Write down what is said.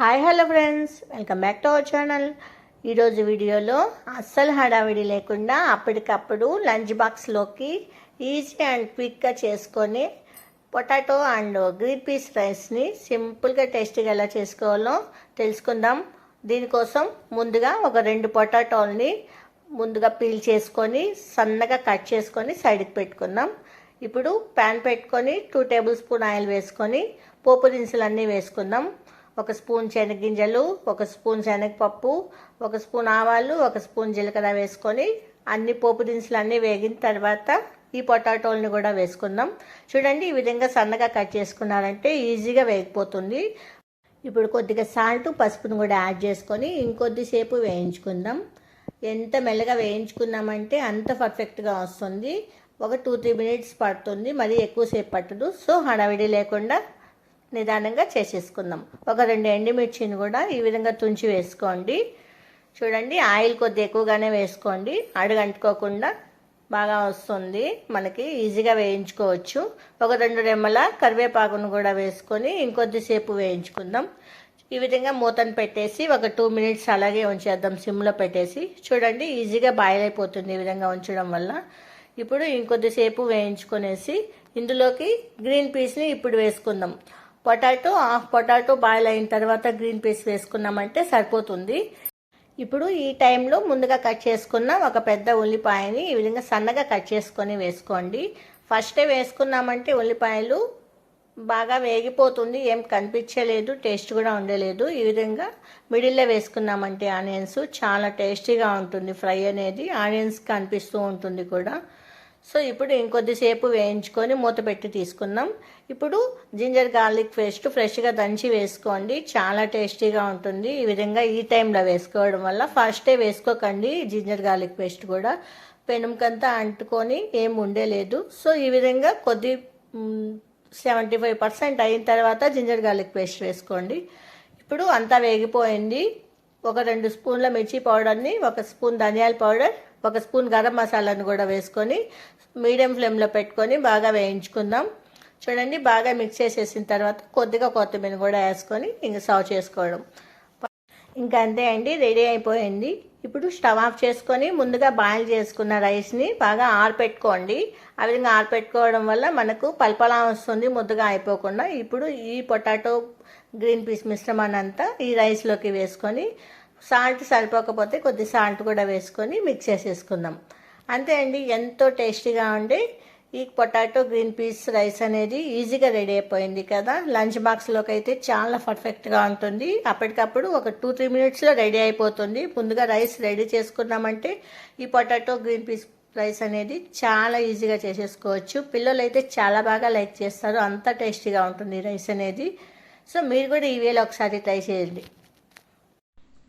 Hi hello friends welcome back to our channel ఈరోజు వీడియోలో అస్సలు హడావిడి లేకుండా అప్పటికప్పుడు లంచ్ బాక్స్లోకి ఈజీ అండ్ క్విక్గా చేసుకొని పొటాటో అండ్ గ్రీన్ పీస్ రైస్ని సింపుల్గా టేస్టీగా ఎలా చేసుకోవాలో తెలుసుకుందాం. దీనికోసం ముందుగా ఒక రెండు పొటాటోల్ని ముందుగా పీల్ చేసుకొని సన్నగా కట్ చేసుకొని సైడ్కి పెట్టుకుందాం. ఇప్పుడు ప్యాన్ పెట్టుకొని టూ టేబుల్ స్పూన్ ఆయిల్ వేసుకొని పోపు దినుసులు అన్నీ వేసుకుందాం. ఒక స్పూన్ శనగింజలు ఒక స్పూన్ శనగపప్పు ఒక స్పూన్ ఆవాలు ఒక స్పూన్ జీలకర్ర వేసుకొని అన్ని పోపు దినుసులు అన్నీ వేగిన తర్వాత ఈ పొటాటోల్ని కూడా వేసుకుందాం. చూడండి ఈ విధంగా సన్నగా కట్ చేసుకున్నారంటే ఈజీగా వేగిపోతుంది. ఇప్పుడు కొద్దిగా సాల్ట్ పసుపును కూడా యాడ్ చేసుకొని ఇంకొద్దిసేపు వేయించుకుందాం. ఎంత మెల్లగా వేయించుకున్నామంటే అంత పర్ఫెక్ట్గా వస్తుంది. ఒక టూ త్రీ మినిట్స్ పడుతుంది. మరీ ఎక్కువసేపు పట్టదు. సో హడావిడి లేకుండా నిదానంగా చేసేసుకుందాం. ఒక రెండు ఎండుమిర్చిని కూడా ఈ విధంగా తుంచి వేసుకోండి. చూడండి ఆయిల్ కొద్ది ఎక్కువగానే వేసుకోండి. అడుగంటుకోకుండా బాగా వస్తుంది. మనకి ఈజీగా వేయించుకోవచ్చు. ఒక రెండు రెమ్మల కరివేపాకును కూడా వేసుకొని ఇంకొద్దిసేపు వేయించుకుందాం. ఈ విధంగా మూతను పెట్టేసి ఒక టూ మినిట్స్ అలాగే ఉంచేద్దాం సిమ్లో పెట్టేసి. చూడండి ఈజీగా బాయిల్ అయిపోతుంది ఈ విధంగా ఉంచడం వల్ల. ఇప్పుడు ఇంకొద్దిసేపు వేయించుకొనేసి ఇందులోకి గ్రీన్ పీస్ని ఇప్పుడు వేసుకుందాం. పొటాటో హాఫ్ పొటాటో బాయిల్ అయిన తర్వాత గ్రీన్ పీస్ వేసుకున్నామంటే సరిపోతుంది. ఇప్పుడు ఈ టైంలో ముందుగా కట్ చేసుకున్న ఒక పెద్ద ఉల్లిపాయని ఈ విధంగా సన్నగా కట్ చేసుకొని వేసుకోండి. ఫస్టే వేసుకున్నామంటే ఉల్లిపాయలు బాగా వేగిపోతుంది ఏం కనిపించలేదు టేస్ట్ కూడా ఉండలేదు. ఈ విధంగా మిడిల్లో వేసుకున్నామంటే ఆనియన్స్ చాలా టేస్టీగా ఉంటుంది ఫ్రై అనేది ఆనియన్స్ కనిపిస్తూ ఉంటుంది కూడా. సో ఇప్పుడు ఇంకొద్దిసేపు వేయించుకొని మూత పెట్టి తీసుకుందాం. ఇప్పుడు జింజర్ గార్లిక్ పేస్ట్ ఫ్రెష్గా దంచి వేసుకోండి. చాలా టేస్టీగా ఉంటుంది. ఈ విధంగా ఈ టైంలో వేసుకోవడం వల్ల ఫస్టే వేసుకోకండి జింజర్ గార్లిక్ పేస్ట్ కూడా. పెనుముకంతా అంటుకొని ఏం ఉండేలేదు. సో ఈ విధంగా కొద్ది సెవెంటీ ఫైవ్ పర్సెంట్ అయిన తర్వాత జింజర్ గార్లిక్ పేస్ట్ వేసుకోండి. ఇప్పుడు అంతా వేగిపోయింది. ఒక రెండు స్పూన్ల మిర్చి పౌడర్ని ఒక స్పూన్ ధనియాల పౌడర్ ఒక స్పూన్ గరం మసాలాను కూడా వేసుకొని మీడియం ఫ్లేమ్లో పెట్టుకొని బాగా వేయించుకుందాం. చూడండి బాగా మిక్స్ చేసేసిన తర్వాత కొద్దిగా కొత్తిమీర కూడా వేసుకొని ఇంకా సర్వ్ చేసుకోవడం. ఇంకా అంతే అండి రెడీ అయిపోయింది. ఇప్పుడు స్టవ్ ఆఫ్ చేసుకొని ముందుగా బాయిల్ చేసుకున్న రైస్ని బాగా ఆరపెట్టుకోండి. ఆ విధంగా ఆరపెట్టుకోవడం వల్ల మనకు పల్పలా వస్తుంది ముద్దగా అయిపోకుండా. ఇప్పుడు ఈ పొటాటో గ్రీన్ పీస్ మిశ్రమాన్ని అంతా ఈ రైస్లోకి వేసుకొని సాల్ట్ సరిపోకపోతే కొద్ది సాల్ట్ కూడా వేసుకొని మిక్స్ చేసేసుకుందాం. అంతే అండి ఎంతో టేస్టీగా ఉండే ఈ పొటాటో గ్రీన్ పీస్ రైస్ అనేది ఈజీగా రెడీ అయిపోయింది కదా. లంచ్ బాక్స్లోకి అయితే చాలా పర్ఫెక్ట్గా ఉంటుంది. అప్పటికప్పుడు ఒక టూ త్రీ మినిట్స్లో రెడీ అయిపోతుంది. ముందుగా రైస్ రెడీ చేసుకున్నామంటే ఈ పొటాటో గ్రీన్ పీస్ రైస్ అనేది చాలా ఈజీగా చేసేసుకోవచ్చు. పిల్లలు అయితే చాలా బాగా లైక్ చేస్తారు. అంత టేస్టీగా ఉంటుంది రైస్ అనేది. సో మీరు కూడా ఈ వేళ ఒకసారి ట్రై చేయండి.